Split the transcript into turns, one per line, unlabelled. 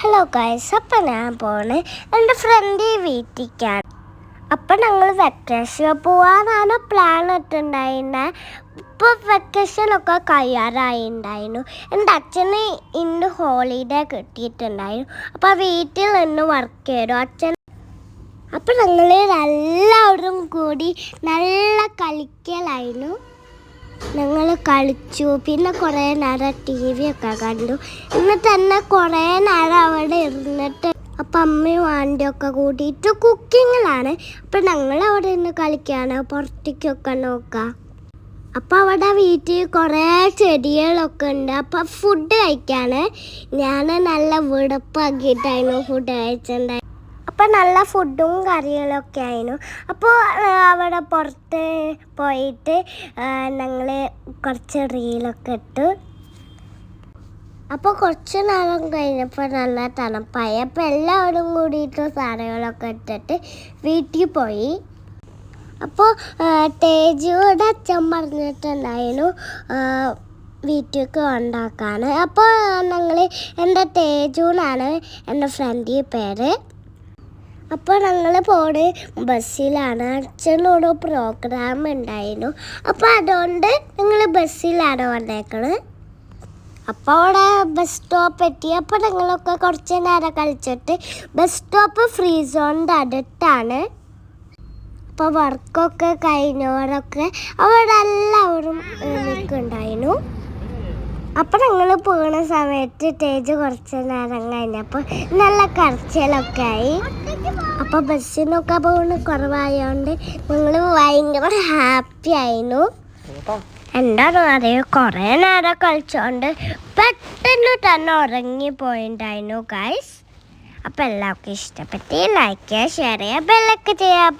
Hello guys അപ്പം ഞാൻ പോണ് എന്റെ ഫ്രണ്ട് വീട്ടിലേക്കാണ് അപ്പം ഞങ്ങൾ വെക്കേഷൻ പോവാന്നാണ് പ്ലാൻ ഇട്ടുണ്ടായിരുന്നത് ഇപ്പോൾ വെക്കേഷനൊക്കെ കഴിയാറായിണ്ടായിരുന്നു എന്റെ അച്ഛന് ഇന്ന് ഹോളിഡേ കിട്ടിയിട്ടുണ്ടായിരുന്നു അപ്പോൾ വീട്ടിൽ നിന്ന് വർക്ക് ചെയ്തു. അച്ഛൻ അപ്പം ഞങ്ങൾ എല്ലാവരും കൂടി നല്ല കളിക്കലായിരുന്നു ഞങ്ങൾ കളിച്ചു. പിന്നെ കുറേ നേരം ടി വി ഒക്കെ കണ്ടു. എന്നിട്ട് തന്നെ കുറേ നേരം അവിടെ ഇരുന്നിട്ട് അപ്പം അമ്മയും ആന്റിയൊക്കെ കൂട്ടിയിട്ട് കുക്കിങ്ങിലാണ്. അപ്പം ഞങ്ങൾ അവിടെ നിന്ന് കളിക്കുകയാണ് പുറത്തേക്കൊക്കെ നോക്കാം. അപ്പം അവിടെ വീട്ടിൽ കുറേ ചെടികളൊക്കെ ഉണ്ട്. അപ്പം ഫുഡ് കഴിക്കാണ് ഞാൻ നല്ല വെടുപ്പാക്കിയിട്ടായിരുന്നു ഫുഡ് കഴിച്ചിട്ടുണ്ടായി അപ്പം നല്ല ഫുഡും കറികളൊക്കെ ആയിരുന്നു. അപ്പോൾ അവിടെ പുറത്ത് പോയിട്ട് ഞങ്ങൾ കുറച്ച് റീലൊക്കെ ഇട്ടു. അപ്പോൾ കുറച്ച് നേരം കഴിഞ്ഞപ്പോൾ നല്ല തണുപ്പായി. അപ്പോൾ എല്ലാവരും കൂടിയിട്ട് സാധനങ്ങളൊക്കെ ഇട്ടിട്ട് വീട്ടിൽ പോയി. അപ്പോൾ തേജുവിടെ അച്ഛൻ പറഞ്ഞിട്ടുണ്ടായിരുന്നു വീട്ടിലേക്ക് ഉണ്ടാക്കാൻ അപ്പോൾ ഞങ്ങൾ എന്റെ തേജുന്നാണ് എന്റെ ഫ്രണ്ടിന്റെ പേര്. അപ്പോൾ ഞങ്ങൾ പോണ്. ബസ്സിലാണ്. അച്ഛനോട് പ്രോഗ്രാം ഉണ്ടായിരുന്നു അപ്പോൾ അതുകൊണ്ട് ഞങ്ങൾ ബസ്സിലാണ് വന്നേക്കണത് അപ്പോൾ അവിടെ ബസ് സ്റ്റോപ്പ് എത്തി. അപ്പോൾ ഞങ്ങളൊക്കെ കുറച്ച് നേരം കളിച്ചിട്ട് ബസ് സ്റ്റോപ്പ് ഫ്രീ സോണിന്റെ അടുത്താണ്. അപ്പോൾ വർക്കൊക്കെ കഴിഞ്ഞവരൊക്കെ അവിടെ എല്ലാവരും നിൽക്കുന്നുണ്ടായിരുന്നു അപ്പം ഞങ്ങൾ പോണ സമയത്ത് തേജ് കുറച്ച് നേരം കഴിഞ്ഞപ്പോൾ നല്ല കരച്ചിലൊക്കെ ആയി. അപ്പോൾ ബസ്സിനൊക്കെ പോകുന്ന കുറവായതുകൊണ്ട് ഞങ്ങൾ ഭയങ്കര ഹാപ്പി ആയിരുന്നു. എന്താണോ അറിയോ കുറേ നേരം കളിച്ചോണ്ട് പെട്ടെന്ന് തന്നെ ഉറങ്ങി ഉറങ്ങിപ്പോയിണ്ടായിരുന്നു ഗൈസ് അപ്പോൾ എല്ലാവർക്കും ഇഷ്ടപ്പെട്ട് ലൈക്ക് ചെയ്യുക ഷെയർ ചെയ്യുക ബെല്ലൊക്കെ ചെയ്യുക.